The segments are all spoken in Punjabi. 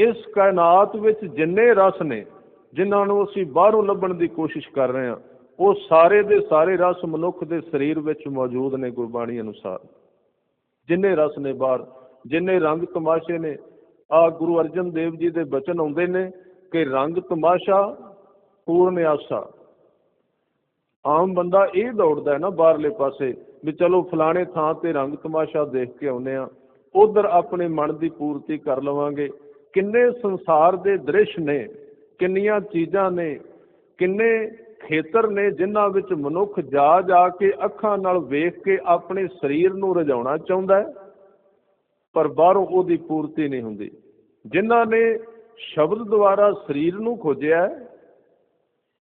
ਇਸ ਕਾਇਨਾਤ ਵਿੱਚ ਜਿੰਨੇ ਰਸ ਨੇ, ਜਿਨ੍ਹਾਂ ਨੂੰ ਅਸੀਂ ਬਾਹਰੋਂ ਲੱਭਣ ਦੀ ਕੋਸ਼ਿਸ਼ ਕਰ ਰਹੇ ਹਾਂ, ਉਹ ਸਾਰੇ ਦੇ ਸਾਰੇ ਰਸ ਮਨੁੱਖ ਦੇ ਸਰੀਰ ਵਿੱਚ ਮੌਜੂਦ ਨੇ ਗੁਰਬਾਣੀ ਅਨੁਸਾਰ। ਜਿੰਨੇ ਰਸ ਨੇ ਬਾਹਰ, ਜਿੰਨੇ ਰੰਗ ਤਮਾਸ਼ੇ ਨੇ ਆ ਗੁਰੂ ਅਰਜਨ ਦੇਵ ਜੀ ਦੇ ਬਚਨ ਆਉਂਦੇ ਨੇ ਕਿ ਰੰਗ ਤਮਾਸ਼ਾ, ਪੂਰਨ ਆਸਾ। ਆਮ ਬੰਦਾ ਇਹ ਦੌੜਦਾ ਹੈ ਨਾ ਬਾਹਰਲੇ ਪਾਸੇ ਵੀ ਚਲੋ ਫਲਾਣੇ ਥਾਂ ਤੇ ਰੰਗ ਤਮਾਸ਼ਾ ਦੇਖ ਕੇ ਆਉਨੇ ਆ ਉਧਰ ਆਪਣੇ ਮਨ ਦੀ ਪੂਰਤੀ ਕਰ ਲਵਾਂਗੇ ਕਿੰਨੇ ਸੰਸਾਰ ਦੇ ਦ੍ਰਿਸ਼ ਨੇ, ਕਿੰਨੀਆਂ ਚੀਜ਼ਾਂ ਨੇ, ਕਿੰਨੇ ਖੇਤਰ ਨੇ ਜਿਨ੍ਹਾਂ ਵਿੱਚ ਮਨੁੱਖ ਜਾ ਜਾ ਕੇ ਅੱਖਾਂ ਨਾਲ ਵੇਖ ਕੇ ਆਪਣੇ ਸਰੀਰ ਨੂੰ ਰਜਾਉਣਾ ਚਾਹੁੰਦਾ ਹੈ, ਪਰ ਬਾਹਰੋਂ ਉਹਦੀ ਪੂਰਤੀ ਨਹੀਂ ਹੁੰਦੀ। ਜਿਨ੍ਹਾਂ ਨੇ ਸ਼ਬਦ ਦੁਆਰਾ ਸਰੀਰ ਨੂੰ ਖੋਜਿਆ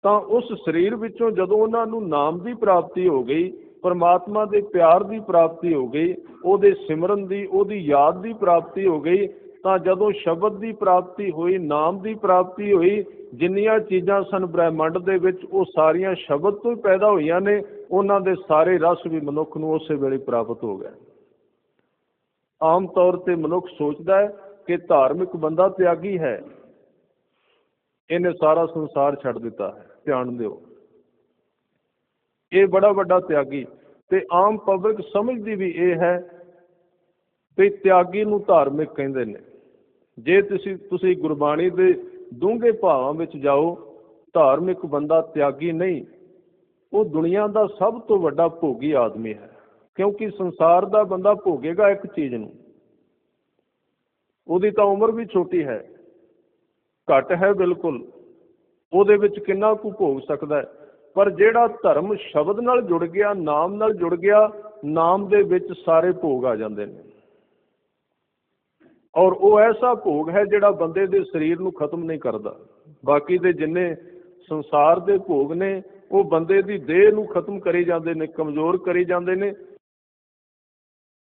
ਤਾਂ ਉਸ ਸਰੀਰ ਵਿੱਚੋਂ ਜਦੋਂ ਉਹਨਾਂ ਨੂੰ ਨਾਮ ਦੀ ਪ੍ਰਾਪਤੀ ਹੋ ਗਈ, ਪਰਮਾਤਮਾ ਦੇ ਪਿਆਰ ਦੀ ਪ੍ਰਾਪਤੀ ਹੋ ਗਈ, ਉਹਦੇ ਸਿਮਰਨ ਦੀ, ਉਹਦੀ ਯਾਦ ਦੀ ਪ੍ਰਾਪਤੀ ਹੋ ਗਈ ਤਾਂ ਜਦੋਂ ਸ਼ਬਦ ਦੀ ਪ੍ਰਾਪਤੀ ਹੋਈ, ਨਾਮ ਦੀ ਪ੍ਰਾਪਤੀ ਹੋਈ, ਜਿੰਨੀਆਂ ਚੀਜ਼ਾਂ ਸਨ ਬ੍ਰਹਿਮੰਡ ਦੇ ਵਿੱਚ, ਉਹ ਸਾਰੀਆਂ ਸ਼ਬਦ ਤੋਂ ਹੀ ਪੈਦਾ ਹੋਈਆਂ ਨੇ, ਉਹਨਾਂ ਦੇ ਸਾਰੇ ਰਸ ਵੀ ਮਨੁੱਖ ਨੂੰ ਉਸੇ ਵੇਲੇ ਪ੍ਰਾਪਤ ਹੋ ਗਏ। ਆਮ ਤੌਰ ਤੇ ਮਨੁੱਖ ਸੋਚਦਾ ਹੈ ਕਿ ਧਾਰਮਿਕ ਬੰਦਾ ਤਿਆਗੀ ਹੈ। ਇਹਨੇ ਸਾਰਾ ਸੰਸਾਰ ਛੱਡ ਦਿੱਤਾ ਹੈ। ਧਿਆਨ ਦਿਓ। ਇਹ ਬੜਾ ਵੱਡਾ ਤਿਆਗੀ। ਤੇ ਆਮ ਪਬਲਿਕ ਸਮਝਦੀ ਵੀ ਇਹ ਹੈ ਵੀ ਤਿਆਗੀ ਨੂੰ ਧਾਰਮਿਕ ਕਹਿੰਦੇ ਨੇ। ਜੇ ਤੁਸੀਂ ਤੁਸੀਂ ਗੁਰਬਾਣੀ ਦੇ ਡੂੰਘੇ ਭਾਵਾਂ ਵਿੱਚ ਜਾਓ, ਧਾਰਮਿਕ ਬੰਦਾ ਤਿਆਗੀ ਨਹੀਂ। ਉਹ ਦੁਨੀਆ ਦਾ ਸਭ ਤੋਂ ਵੱਡਾ ਭੋਗੀ ਆਦਮੀ ਹੈ, ਕਿਉਂਕਿ ਸੰਸਾਰ ਦਾ ਬੰਦਾ ਭੋਗੇਗਾ ਇੱਕ ਚੀਜ਼ ਨੂੰ। ਉਹਦੀ ਤਾਂ ਉਮਰ ਵੀ ਛੋਟੀ ਹੈ, ਘੱਟ ਹੈ ਬਿਲਕੁਲ। ਉਹਦੇ ਵਿੱਚ ਕਿੰਨਾ ਕੁ ਭੋਗ ਸਕਦਾ ਹੈ? ਪਰ ਜਿਹੜਾ ਧਰਮ ਸ਼ਬਦ ਨਾਲ ਜੁੜ ਗਿਆ, ਨਾਮ ਨਾਲ ਜੁੜ ਗਿਆ, ਨਾਮ ਦੇ ਵਿੱਚ ਸਾਰੇ ਭੋਗ ਆ ਜਾਂਦੇ ਨੇ। ਔਰ ਉਹ ਐਸਾ ਭੋਗ ਹੈ ਜਿਹੜਾ ਬੰਦੇ ਦੇ ਸਰੀਰ ਨੂੰ ਖਤਮ ਨਹੀਂ ਕਰਦਾ। ਬਾਕੀ ਦੇ ਜਿੰਨੇ ਸੰਸਾਰ ਦੇ ਭੋਗ ਨੇ, ਉਹ ਬੰਦੇ ਦੀ ਦੇਹ ਨੂੰ ਖਤਮ ਕਰੀ ਜਾਂਦੇ ਨੇ, ਕਮਜ਼ੋਰ ਕਰੀ ਜਾਂਦੇ ਨੇ